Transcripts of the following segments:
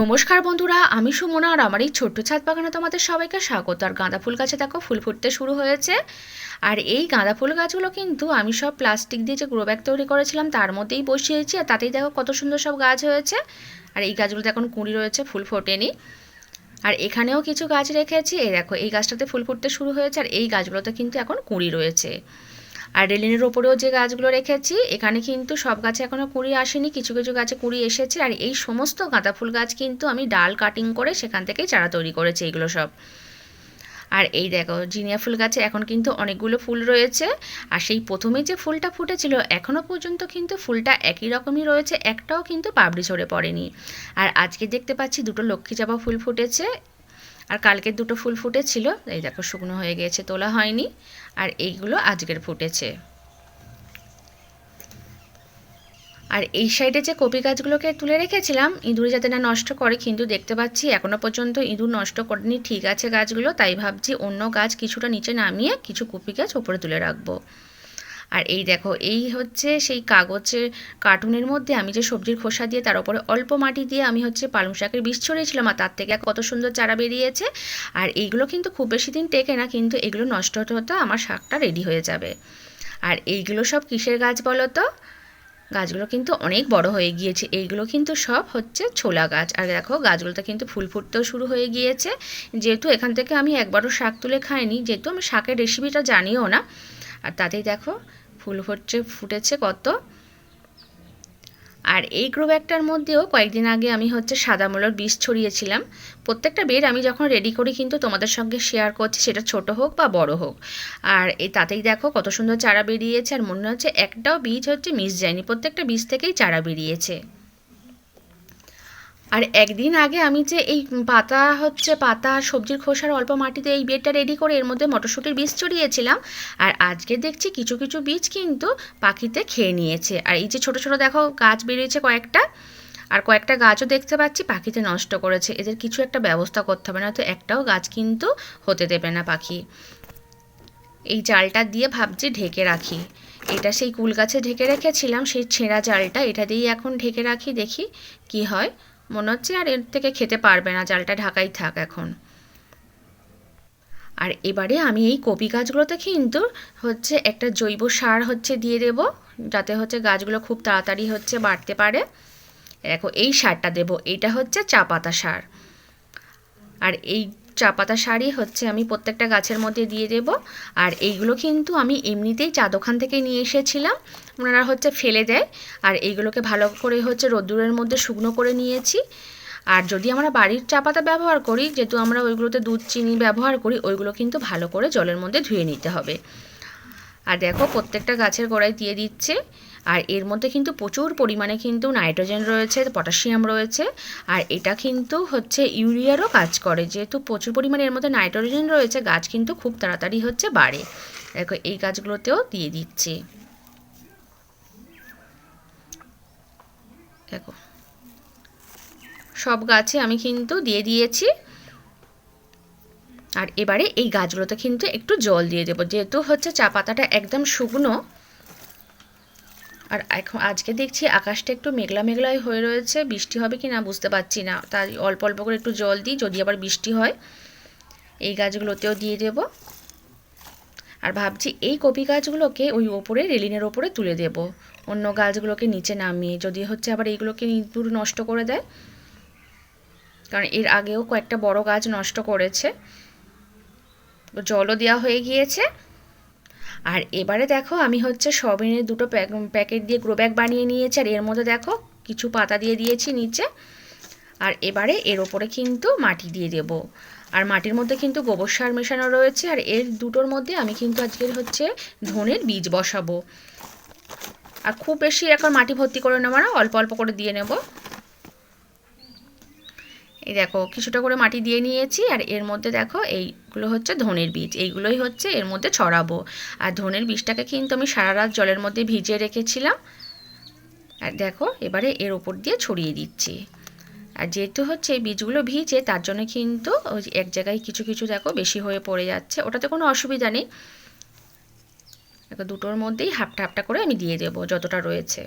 নমস্কার বন্ধুরা, আমি সুমনা আর আমার এই ছোট্ট ছাদ বাগানে তোমাদের সবাইকে স্বাগত। আর গাঁদা ফুল গাছে দেখো, ফুল ফুটতে শুরু হয়েছে। আর এই গাঁদা ফুল গাছগুলো কিন্তু আমি সব প্লাস্টিক দিয়ে যে গ্রো ব্যাগ তৈরি করেছিলাম, তার মধ্যেই বসিয়েছি। আর তাতেই দেখো কত সুন্দর সব গাছ হয়েছে। আর এই গাছগুলোতে এখন কুঁড়ি রয়েছে, ফুল ফোটেনি। আর এখানেও কিছু গাছ রেখেছি। এই দেখো, এই গাছটাতে ফুল ফুটতে শুরু হয়েছে। আর এই গাছগুলোতে কিন্তু এখন কুঁড়ি রয়েছে। আর রেলিনের ওপরেও যে গাছগুলো রেখেছি, এখানে কিন্তু সব গাছে এখনও কুড়ি আসেনি, কিছু কিছু গাছে কুড়ি এসেছে, আর এই সমস্ত গাঁদা ফুল গাছ কিন্তু আমি ডাল কাটিং করে সেখান থেকেই চারা তৈরি করেছি এগুলো সব। আর এই দেখো, জিনিয়া ফুল গাছে এখন কিন্তু অনেকগুলো ফুল রয়েছে, আর সেই প্রথমে যে ফুলটা ফুটেছিল এখনও পর্যন্ত কিন্তু ফুলটা একই রকমই রয়েছে, একটাও কিন্তু পাবড়ি ঝরে পড়েনি। আর আজকে দেখতে পাচ্ছি দুটো লক্ষ্মী চাপা ফুল ফুটেছে আর কালকের দুটো ফুল ফুটেছিল, এই দেখো শুকনো হয়ে গিয়েছে তোলা হয়নি, আর এইগুলো আজকের ফুটেছে। আর এই সাইডে যে কপি গাছগুলোকে তুলে রেখেছিলাম, ইঁদুরে যাতে না নষ্ট করে, কিন্তু দেখতে পাচ্ছি এখনও পর্যন্ত ইঁদুর নষ্ট করেনি, ঠিক আছে গাছগুলো, তাই ভাবছি অন্য গাছ কিছুটা নিচে নামিয়ে কিছু কপি গাছ ওপরে তুলে রাখব। আর এই দেখো, এই হচ্ছে সেই কাগজের কার্টুনের মধ্যে আমি যে সবজির খোসা দিয়ে তার উপরে অল্প মাটি দিয়ে আমি হচ্ছে পালং শাকের বীজ ছড়িয়েছিলাম আর তার থেকে কত সুন্দর চারা বেরিয়েছে। আর এইগুলো কিন্তু খুব বেশি দিন টেকে না, কিন্তু এগুলো নষ্ট হতে হতে আমার শাকটা রেডি হয়ে যাবে। আর এইগুলো সব কিসের গাছ বলো তো? গাছগুলো কিন্তু অনেক বড় হয়ে গিয়েছে। এইগুলো কিন্তু সব হচ্ছে ছোলা গাছ। আর দেখো, গাছগুলোতে কিন্তু ফুল ফুটতেও শুরু হয়ে গিয়েছে। যেহেতু এখান থেকে আমি একবারও শাক তুলে খাইনি, যেহেতু আমি শাকের রেসিপিটা জানিও না। আর তাতেই দেখো ফুল হচ্ছে, ফুটেছে কত? আর এই গ্রো ব্যাগটার মধ্যেও কয়েকদিন আগে আমি হচ্ছে সাদা মূলর বীজ ছড়িয়েছিলাম। প্রত্যেকটা বেড আমি যখন রেডি করি কিন্তু তোমাদের সঙ্গে শেয়ার করছি, সেটা ছোট হোক বা বড় হোক। আর এই তাতেই দেখো কত সুন্দর চারা বেরিয়েছে, আর মনে হচ্ছে একটাও বীজ হচ্ছে মিস যায়নি। প্রত্যেকটা বীজ থেকেই চারা বেরিয়েছে। আর একদিন আগে আমি যে এই পাতা হচ্ছে পাতা সবজির খোসার অল্প মাটিতে এই বেডটা রেডি করে এর মধ্যে মটরশুঁটির বীজ ছড়িয়েছিলাম। আর আজকে দেখছি কিছু কিছু বীজ কিন্তু পাখিতে খেয়ে নিয়েছে। আর এই যে ছোট ছোট দেখো গাছ বেরিয়েছে কয়েকটা। আর কয়েকটা গাছও দেখতে পাচ্ছি পাখিতে নষ্ট করেছে। এদের কিছু একটা ব্যবস্থা করতে হবে না তো একটাও গাছ কিন্তু হতে দেবে না পাখি। এই জালটা দিয়ে ভাবছি ঢেকে রাখি। এটা সেই কুল গাছে ঢেকে রেখেছিলাম, সেই ছেঁড়া জালটা। এটা দিয়েই এখন ঢেকে রাখি, দেখি কি হয়। মনে হচ্ছে আর এর থেকে খেতে পারবে না, জালটা ঢাকাই থাক এখন। আর এবারে আমি এই কপি গাছগুলোতে কিন্তু হচ্ছে একটা জৈব সার হচ্ছে দিয়ে দেব, যাতে হচ্ছে গাছগুলো খুব তাড়াতাড়ি হচ্ছে বাড়তে পারে। দেখো, এই সারটা দেব, এটা হচ্ছে চা পাতা সার। আর এই চা পাতা শাড়ি হচ্ছে আমি প্রত্যেকটা গাছের মধ্যে দিয়ে দেব। আর এইগুলো কিন্তু আমি এমনিতেই চা দোকান থেকে নিয়ে এসেছিলাম। ওনারা হচ্ছে ফেলে দেয়। আর এইগুলোকে ভালো করে হচ্ছে রোদ্দুরের মধ্যে শুকনো করে নিয়েছি। আর যদি আমরা বাড়ির চা পাতা ব্যবহার করি, যেহেতু আমরা ওইগুলোতে দুধ, চিনি ব্যবহার করি, ওইগুলো কিন্তু ভালো করে জলের মধ্যে ধুয়ে নিতে হবে। আর দেখো, প্রত্যেকটা গাছের গোড়ায় দিয়ে দিচ্ছে। আর এর মধ্যে কিন্তু প্রচুর পরিমাণে কিন্তু নাইট্রোজেন রয়েছে, পটাশিয়াম রয়েছে, আর এটা কিন্তু হচ্ছে ইউরিয়ারও কাজ করে। যেহেতু প্রচুর পরিমাণে এর মধ্যে নাইট্রোজেন রয়েছে, গাছ কিন্তু খুব তাড়াতাড়ি হচ্ছে বাড়ে। দেখো, এই গাছগুলোতেও দিয়ে দিচ্ছি। দেখো, সব গাছে আমি কিন্তু দিয়ে দিয়েছি। আর এবারে এই গাছগুলোতে কিন্তু একটু জল দিয়ে দেবো। যেহেতু হচ্ছে চা পাতাটা একদম শুকনো আর এখন আজকে দেখছি আকাশটা একটু মেঘলা মেঘলাই হয়ে রয়েছে। বৃষ্টি হবে কি না বুঝতে পারছি না। তাই অল্প অল্প করে একটু জল দিই, যদি আবার বৃষ্টি হয়, এই গাছগুলোতেও দিয়ে দেব। আর ভাবছি এই কপি গাছগুলোকে ওই ওপরে, রেলিনের ওপরে তুলে দেব। অন্য গাছগুলোকে নিচে নামিয়ে, যদি হচ্ছে আবার এইগুলোকে ইঁদুর নষ্ট করে দেয়। কারণ এর আগেও কয়েকটা বড় গাছ নষ্ট করেছে। জলও দেওয়া হয়ে গিয়েছে। আর এবারে দেখো, আমি হচ্ছে সবিনের দুটো প্যাকেট দিয়ে গ্রো ব্যাগ বানিয়ে নিয়েছি। আর এর মধ্যে দেখো, কিছু পাতা দিয়ে দিয়েছি নিচে। আর এবারে এর ওপরে কিন্তু মাটি দিয়ে দেব। আর মাটির মধ্যে কিন্তু গোবর সার মেশানো রয়েছে। আর এর দুটোর মধ্যে আমি কিন্তু আজকের হচ্ছে ধনের বীজ বসাবো। আর খুব বেশি এখন মাটি ভর্তি করে নেব না, অল্প অল্প করে দিয়ে নেব। এই দেখো কিছুটা করে মাটি দিয়ে নিয়েছি, আর এর মধ্যে দেখো, এইগুলো হচ্ছে ধনের বীজ। এইগুলোই হচ্ছে এর মধ্যে ছড়াবো। আর ধনের বীজটাকে কিন্তু আমি সারা রাত জলের মধ্যে ভিজিয়ে রেখেছিলাম। আর দেখো, এবারে এর ওপর দিয়ে ছড়িয়ে দিচ্ছি। আর যেহেতু হচ্ছে এই বীজগুলো ভিজে, তার জন্য কিন্তু ওই এক জায়গায় কিছু কিছু দেখো বেশি হয়ে পড়ে যাচ্ছে। ওটাতে কোনো অসুবিধা নেই। দুটোর মধ্যেই হাফটা হাফটা করে আমি দিয়ে দেবো, যতটা রয়েছে।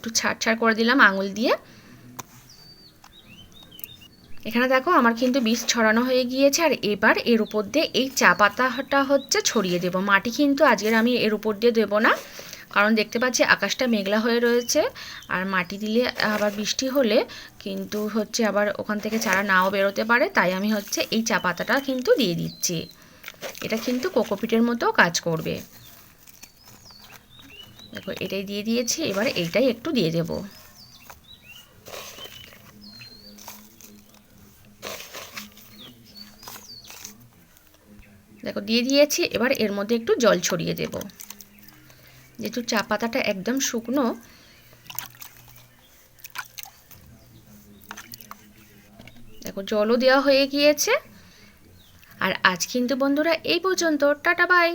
একটু ছাড় ছাড় করে দিলাম আঙুল দিয়ে। এখানে দেখো আমার কিন্তু বীজ ছড়ানো হয়ে গিয়েছে আর এবার এর উপর দিয়ে এই চা পাতাটা হচ্ছে ছড়িয়ে দেব। মাটি কিন্তু আজকের আমি এর উপর দিয়ে দেবো না, কারণ দেখতে পাচ্ছি আকাশটা মেঘলা হয়ে রয়েছে আর মাটি দিলে আবার বৃষ্টি হলে কিন্তু হচ্ছে আবার ওখান থেকে চারা নাও বেরোতে পারে, তাই আমি হচ্ছে এই চা পাতাটা কিন্তু দিয়ে দিচ্ছি। এটা কিন্তু কোকোপিটের মতো কাজ করবে। দেখো, এটাই দিয়ে দিয়েছি, এবার এইটাই একটু দিয়ে দেবো। দেখো, দিয়ে দিয়েছি, এবার এর মধ্যে একটু জল ছড়িয়ে দেব। যেহেতু চা পাতাটা একদম শুকনো, দেখো, জলও দেওয়া হয়ে গিয়েছে। আর আজ কিন্তু বন্ধুরা এই পর্যন্ত, টাটা, বাই।